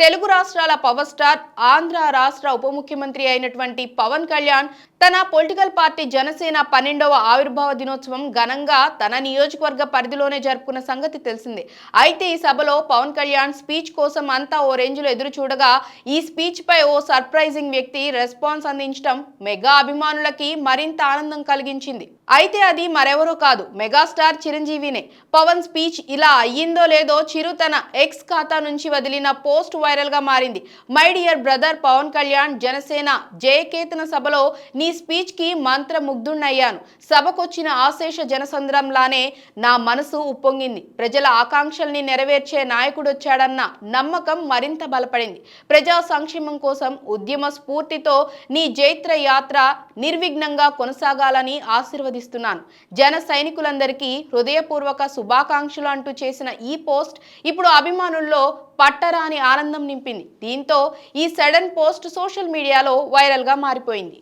తెలుగు రాష్ట్రాల power star Andhra రాష్ట్ర ఉప ముఖ్యమంత్రి అయినటువంటి పవన్ కళ్యాణ్ తన పొలిటికల్ పార్టీ జనసేన పన్నెండవ ఆవిర్భావ దినోత్సవం ఘనంగా తన నియోజకవర్గ పరిధిలోనే జరుపుకున్న సంగతి తెలిసిందే. అయితే ఈ సభలో పవన్ కళ్యాణ్ స్పీచ్ కోసం అంతా ఓ రేంజ్లో ఎదురు చూడగా ఈ స్పీచ్ పై ఓ సర్ప్రైజింగ్ వ్యక్తి రెస్పాన్స్ అందించడం మెగా అభిమానులకి మరింత ఆనందం కలిగించింది. అయితే అది మరెవరో కాదు మెగాస్టార్ చిరంజీవినే. పవన్ స్పీచ్ ఇలా అయ్యిందో లేదో చిరు తన ఎక్స్ ఖాతా నుంచి వదిలిన పోస్ట్ వైరల్గా మారింది. My dear brother Pawan Kalyan Janasena Jayaketana సభలో నీ స్పీచ్కి మంత్రముగ్ధున్నయ్యాను సభకొచ్చిన ఆశేష జనసంద్రంలానే నా మనసు ఉప్పొంగింది. ప్రజల ఆకాంక్షల్ని నెరవేర్చే నాయకుడొచ్చాడన్న నమ్మకం మరింత బలపడింది. ప్రజా సంక్షేమం కోసం ఉద్యమ స్ఫూర్తితో నీ జైత్ర యాత్ర నిర్విఘ్నంగా కొనసాగాలని ఆశీర్వదిస్తున్నాను. జన సైనికులందరికీ హృదయపూర్వక శుభాకాంక్షలు అంటూ చేసిన ఈ పోస్ట్ ఇప్పుడు అభిమానుల్లో పట్టరాని ఆనందం నింపింది. దీంతో ఈ సడన్ పోస్ట్ సోషల్ మీడియాలో వైరల్గా మారిపోయింది.